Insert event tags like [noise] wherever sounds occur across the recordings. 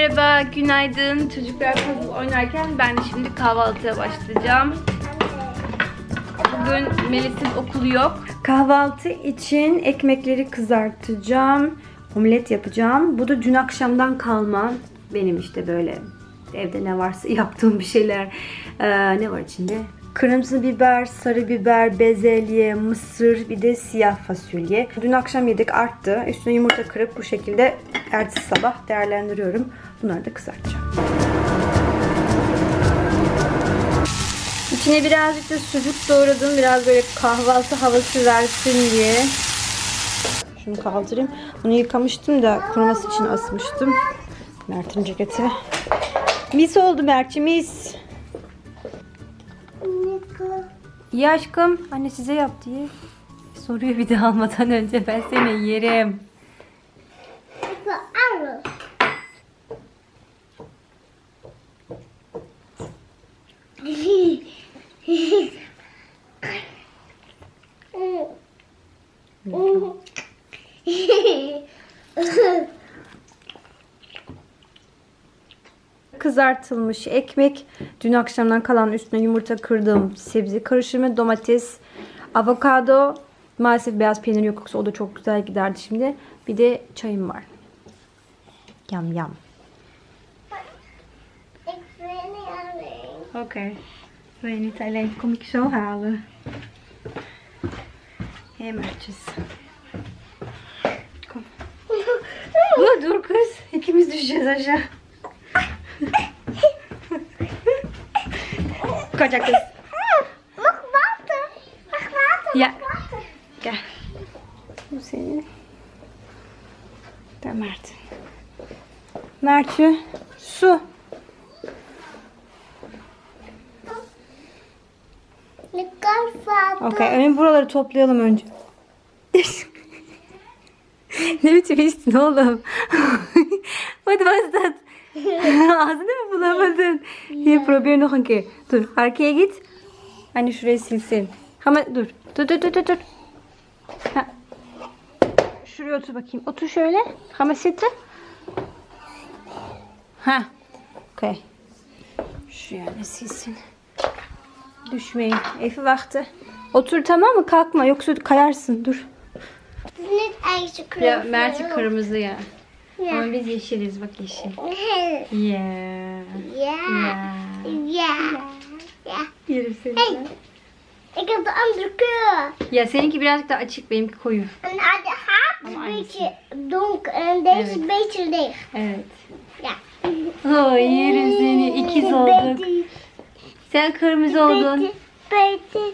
merhaba, günaydın. Çocuklar puzzle oynarken ben de şimdi kahvaltıya başlayacağım. Bugün Melis'in okulu yok. Kahvaltı için ekmekleri kızartacağım. Omlet yapacağım. Bu da dün akşamdan kalma. Benim işte böyle evde ne varsa [laughs] yaptığım bir şeyler. Ee, ne var içinde? Kırmızı biber, sarı biber, bezelye, mısır, bir de siyah fasulye. Dün akşam yedik arttı. Üstüne yumurta kırıp bu şekilde ertesi sabah değerlendiriyorum. Bunları da kızartacağım. İçine birazcık da sucuk doğradım. Biraz böyle kahvaltı havası versin diye. Şunu kaldırayım. Bunu yıkamıştım da kuruması için asmıştım. Mert'in ceketi. Mis oldu Mert'ciğim mis. İyi aşkım. Anne size yap diye. Soruyor bir de almadan önce ben seni yerim. Kızartılmış ekmek, dün akşamdan kalan üstüne yumurta kırdığım sebze karışımı, domates, avokado, maalesef beyaz peynir yok yoksa o da çok güzel giderdi şimdi. Bir de çayım var. Yam yam. Oké. Je niet alleen? Kom ik zo halen. Hemertjes. Kom. Dur kız. İkimiz düşeceğiz aşağı. Koca kız. Mag water? Ja. Mag water? Gel. Bu senin. Da Mert. Mert'ü su. Okey. Önce buraları toplayalım önce. [laughs] ne biçim içtin oğlum? What was that? Ağzını bulamadın? Probeer nog een keer. Dur, arkaya git. Hani şurayı silsin. Ama dur. Dur, dur, dur, dur. Ha. Şuraya otur bakayım. Otur şöyle. Ama zitten. Ha. Okey. Şuraya ne silsin. Düşmeyin. Efi wachten. Otur tamam mı? Kalkma yoksa kayarsın. Dur. Ya Mert'i kırmızı ya. Ama biz yeşiliz bak yeşil. Yeah. Ja. Ja. Ja. Yerim seni. Hey. Ik heb de andere kleur. Ya seninki birazcık daha açık benimki koyu. En de haat is Allemaal een beetje donker en deze is een beetje licht. Evet. Ja. Oh yerim seni. İkiz olduk. Beetje, Sen kırmızı oldun. beetje, beetje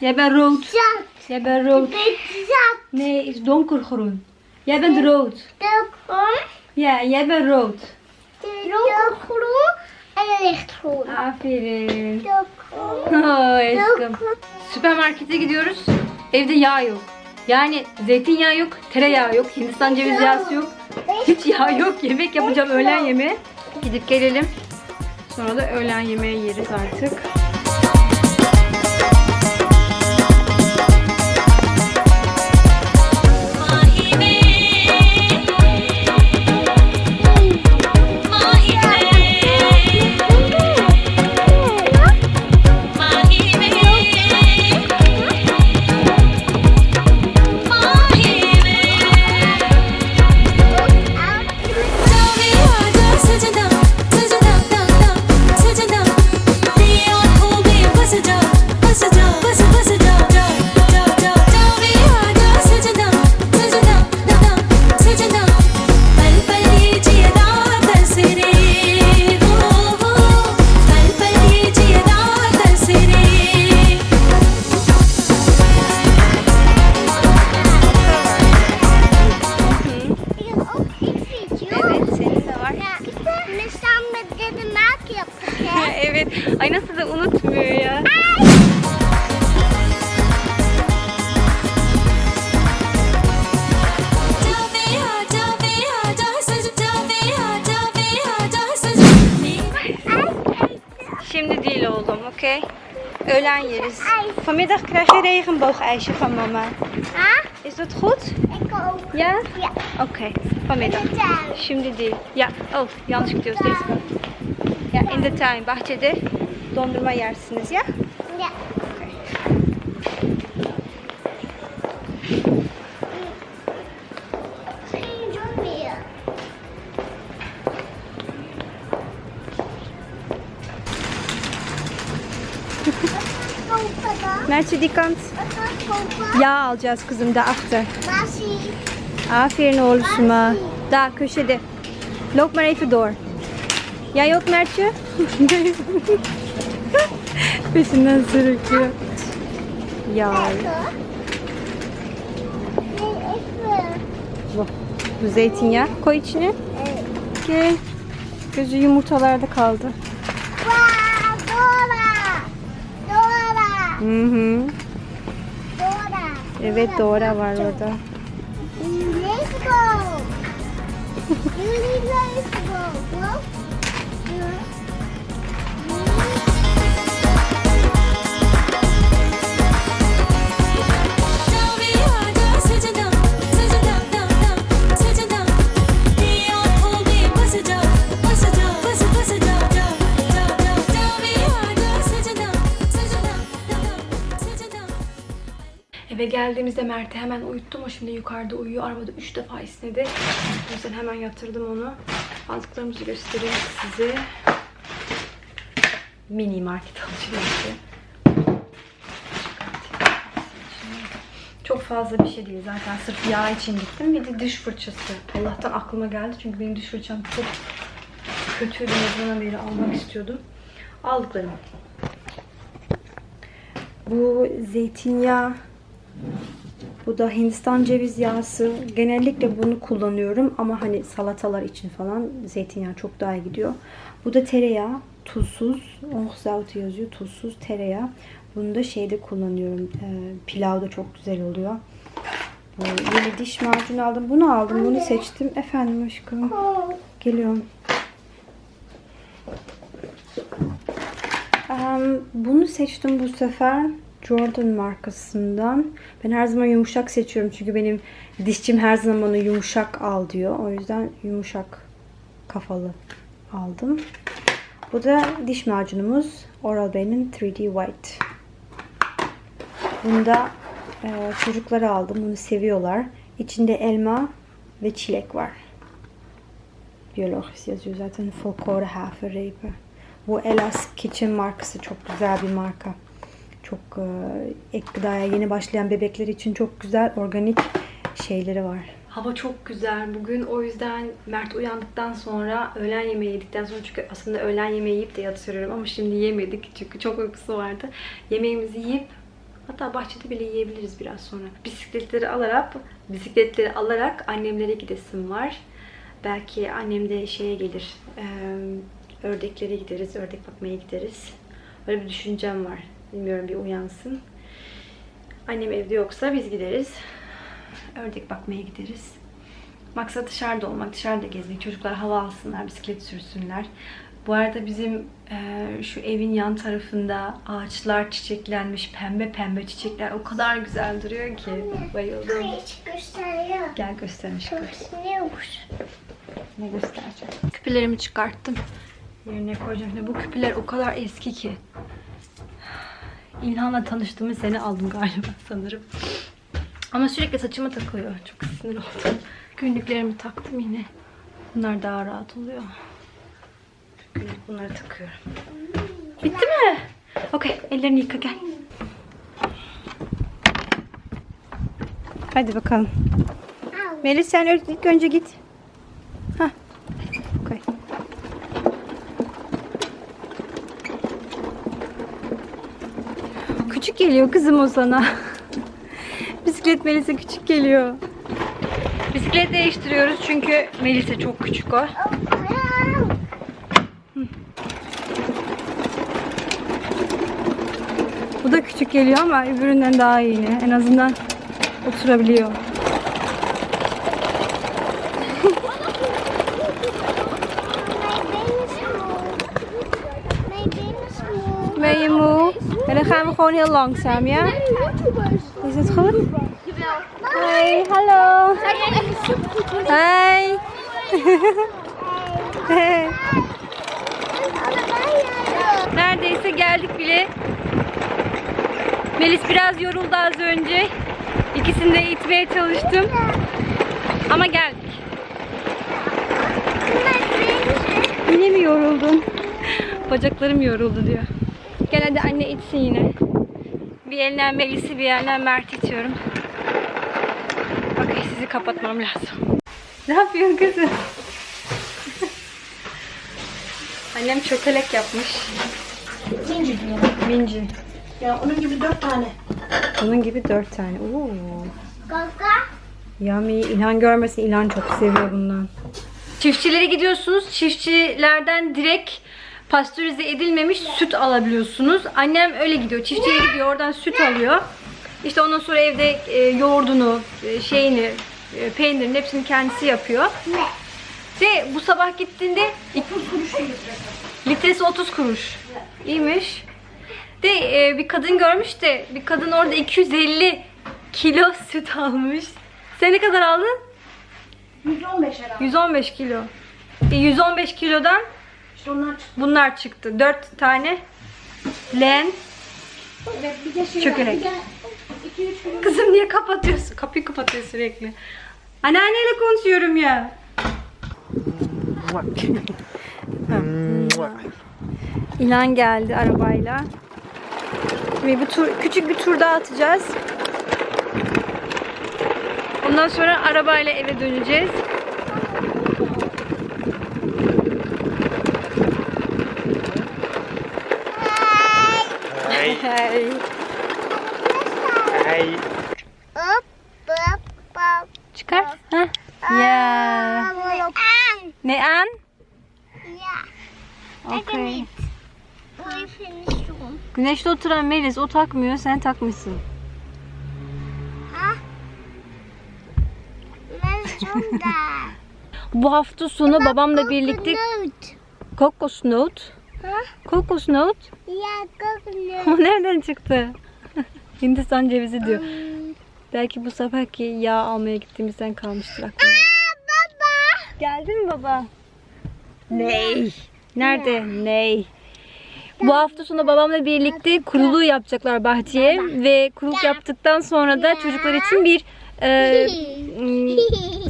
Ya ben rood. zat. Ya ben rood. Beetje zat. Nee, is donkergroen. Jij bent rood. Donkergroen. Ja, jij bent rood. Donkergroen en lichtgroen. Aferin. Aşkım. Donkergroen. Süpermarkete gidiyoruz. Evde yağ yok. Yani zeytinyağı yok, tereyağı yok, Hindistan cevizi yağısı yok. Hiç yağ yok. Yemek yapacağım öğlen yemeği. Gidip gelelim. Sonra da öğlen yemeği yeriz artık. Değil oğlum, okey? Öğlen yeriz. Vanmiddag krijg je regenboogijsje van mama. Ha? Is dat goed? Ik ook. Ya? Ja. Oké. Vanmiddag. Şimdi değil. Ya, oh yanlış gidiyoruz teyze. Ya, in the time. Bahçede dondurma yersiniz ya. İk kopen? Yağ alacağız kızım da. Nasi. Aferin oğluşuma. Daha köşede. Loop maar even door. Jij ook Mertje? [laughs] Peşinden sürüklüyor. Ya. Nee, bu. Bu zeytinyağı. Koy içine. Gel. Gözü yumurtalarda kaldı. Wauw, Mm hmm. Dora. Is it Eve geldiğimizde Mert'i hemen uyuttum. O şimdi yukarıda uyuyor. Arabada 3 defa esnedi. O yüzden hemen yatırdım onu. Aldıklarımızı göstereyim size. Mini market alışverişi. Çok fazla bir şey değil zaten. Sırf yağ için gittim. Bir de diş fırçası. Allah'tan aklıma geldi. Çünkü benim diş fırçam çok kötüydü. Zaman beri almak istiyordum. Aldıklarım. Bu zeytinyağı bu da Hindistan ceviz yağısı. Genellikle bunu kullanıyorum ama hani salatalar için falan zeytinyağı çok daha iyi gidiyor. Bu da tereyağı. Tuzsuz. Ohzaut yazıyor. Tuzsuz tereyağı. Bunu da şeyde kullanıyorum. E, pilavda çok güzel oluyor. Bu yeni diş macunu aldım. Bunu aldım. Bunu seçtim. Efendim aşkım. Geliyorum. Em, bunu seçtim bu sefer. Jordan markasından. Ben her zaman yumuşak seçiyorum çünkü benim dişçim her zaman yumuşak al diyor. O yüzden yumuşak kafalı aldım. Bu da diş macunumuz Oral-B'nin 3D White. Bunu da e, çocuklara aldım. Bunu seviyorlar. İçinde elma ve çilek var. Biyolojisi yazıyor zaten. Folklore haferrepen. Bu Elas Kitchen markası çok güzel bir marka. Çok e, ek gıdaya yeni başlayan bebekler için çok güzel organik şeyleri var. Hava çok güzel bugün. O yüzden Mert uyandıktan sonra öğlen yemeği yedikten sonra çünkü aslında öğlen yemeği yiyip de yatıyorum ama şimdi yemedik çünkü çok uykusu vardı. Yemeğimizi yiyip hatta bahçede bile yiyebiliriz biraz sonra. Bisikletleri alarak bisikletleri alarak annemlere gidesim var. Belki annem de şeye gelir. e, ördeklere gideriz. Ördek bakmaya gideriz. Böyle bir düşüncem var. Bilmiyorum bir uyansın. Annem evde yoksa biz gideriz. Ördek bakmaya gideriz. Maksat dışarıda olmak, dışarıda gezmek. Çocuklar hava alsınlar, bisiklet sürsünler. Bu arada bizim e, şu evin yan tarafında ağaçlar çiçeklenmiş. Pembe pembe çiçekler. O kadar güzel duruyor ki. Bayıldım. Hiç gösteriyor. Gel göstermiş. Sinirmiş. Ne göstereceğim? Küpelerimi çıkarttım. Yerine koyacağım. Şimdi bu küpeler o kadar eski ki. İlhan'la tanıştığımız sene aldım galiba sanırım. Ama sürekli saçıma takılıyor. Çok sinir oldum. Günlüklerimi taktım yine. Bunlar daha rahat oluyor. Günlük bunları takıyorum. Bitti mi? Okey. Ellerini yıka gel. Hadi bakalım. Melis sen ilk önce git. Küçük geliyor kızım o sana. Bisiklet Melis'e küçük geliyor. Bisiklet değiştiriyoruz çünkü Melis'e çok küçük o. Bu da küçük geliyor ama öbüründen daha iyi yine. En azından oturabiliyor. Gewoon heel langzaam, ja? Is het goed? Hoi, hallo. Hi. [laughs] Neredeyse geldik bile. Melis biraz yoruldu az önce. İkisini de itmeye çalıştım. Ama geldik. Yine mi yoruldun? [laughs] Bacaklarım yoruldu diyor. Gel hadi anne itsin yine. Bir elinden Melis'i bir elinden Mert itiyorum. Bakın sizi kapatmam lazım. Ne yapıyorsun kızım? [laughs] Annem çökelek yapmış. İkinci diyor. Minci. Ya onun gibi dört tane. Bunun gibi dört tane. Oo. Kaka. Yummy. İlhan görmesin. İlhan çok seviyor bundan. Çiftçilere gidiyorsunuz. Çiftçilerden direkt pastörize edilmemiş süt alabiliyorsunuz. Annem öyle gidiyor. Çiftçiye gidiyor. Oradan süt alıyor. İşte ondan sonra evde e, yoğurdunu, e, şeyini, e, peynirin hepsini kendisi yapıyor. Ve bu sabah gittiğinde litresi 30 kuruş. İyiymiş. De bir kadın görmüş de bir kadın orada 250 kilo süt almış. Sen ne kadar aldın? 115 herhalde. 115 kilo. E, 115 kilodan İşte onlar çıktı. bunlar çıktı. 4 tane len. Evet bir de şey Çökelek. var. Bir de 2-3 kilo. Kızım niye kapatıyorsun? Kapıyı kapatıyor sürekli. Anneanneyle konuşuyorum ya. İlan geldi arabayla. Ve bir tur, küçük bir tur daha atacağız. Ondan sonra arabayla eve döneceğiz. Hey. Hop hop hop. Çıkar. Heh. Ya. An. Ne an? Yeah. Okay. We finished one. Güneşte oturan Melis o takmıyor, sen takmışsın. That. Bu hafta sonu babamla birlikte Coconut. kokosnut. Huh? Kokosnut? Yeah, coconut. O nereden çıktı? [laughs] Hindistan cevizi diyor. Belki bu seferki yağ almaya gittiğimizden kalmıştır aklımda. Baba. Geldin mi baba? Ney? Nerede? Ney? Bu hafta sonu babamla birlikte kuruluğu yapacaklar bahçeye ve kuruluk yaptıktan sonra da çocuklar için bir e,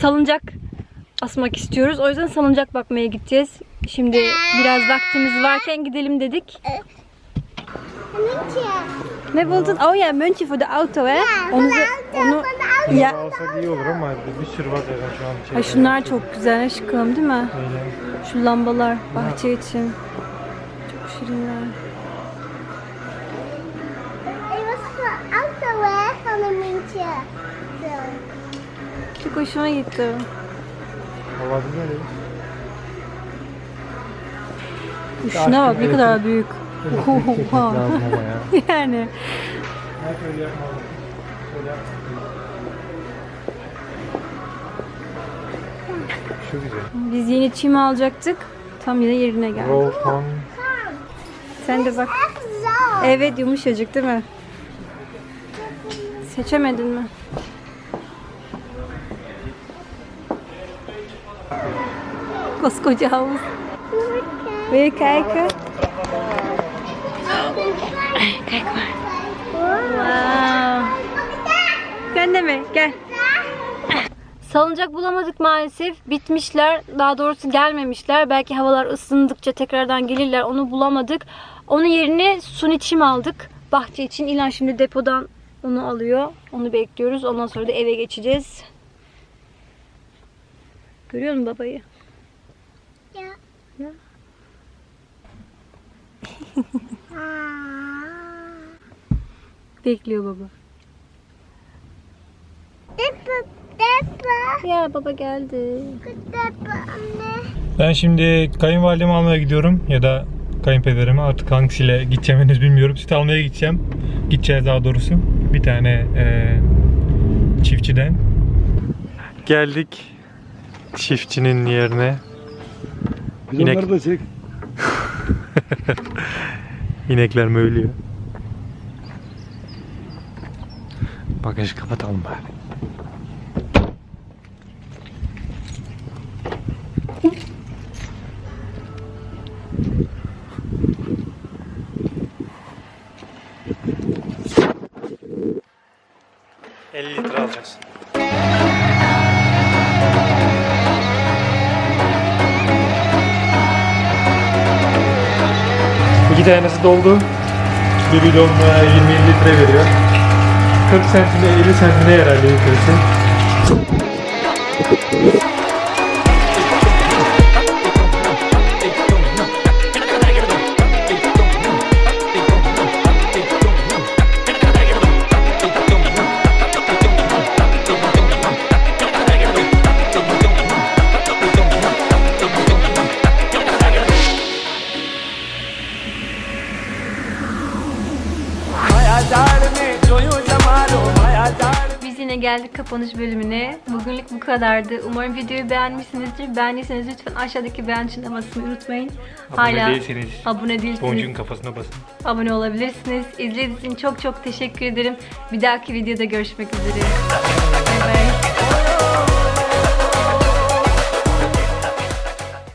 salıncak asmak istiyoruz. O yüzden salıncak bakmaya gideceğiz. Şimdi biraz vaktimiz varken gidelim dedik. Ne buldun? Oh ya, muntje voor de auto he. Onu, onu ya. Alsak iyi olur ama bir sürü var zaten şu an. Ay şunlar çok güzel aşkım değil mi? Aynen. Şu lambalar bahçe için. Şirinler. Çok hoşuma gitti. Olabilir öyle. Şuna bak ne kadar büyük. [laughs] Oha. [laughs] Yani. Şu güzel. Biz yeni çim alacaktık. Tam yine yerine geldi. Roll. Sen de bak. Evet yumuşacık değil mi? Seçemedin mi? Koskoca havuz. Wil je kijken? Kijk maar. Wow. Sen de mi? Gel. Salıncak bulamadık maalesef. Bitmişler. Daha doğrusu gelmemişler. Belki havalar ısındıkça tekrardan gelirler. Onu bulamadık. Onun yerine suni çim aldık. Bahçe için. İlan şimdi depodan onu alıyor. Onu bekliyoruz. Ondan sonra da eve geçeceğiz. Görüyor musun babayı? Ja. [laughs] Bekliyor baba. Dippe, dippe. Ya baba geldi. Dippe, anne. Ben şimdi kayınvalidemi almaya gidiyorum ya da kayınpederimi artık hangisiyle gideceğim henüz bilmiyorum. Süt almaya gideceğim. Gideceğiz daha doğrusu. Bir tane e, çiftçiden. Geldik çiftçinin yerine. Biz İnek. onları da çek. [laughs] İnekler mi ölüyor? Bagajı kapatalım bari. İki tanesi doldu. Bir bidon e, 20 litre veriyor. 40 sentine 50 sentine herhalde litresi. Geldik kapanış bölümüne. Bugünlük bu kadardı. Umarım videoyu beğenmişsinizdir. Beğendiyseniz lütfen aşağıdaki beğen tuşuna basmayı unutmayın. Abone değilseniz abone değilseniz boncuğun kafasına basın. abone olabilirsiniz. İzlediğiniz için çok çok teşekkür ederim. Bir dahaki videoda görüşmek üzere.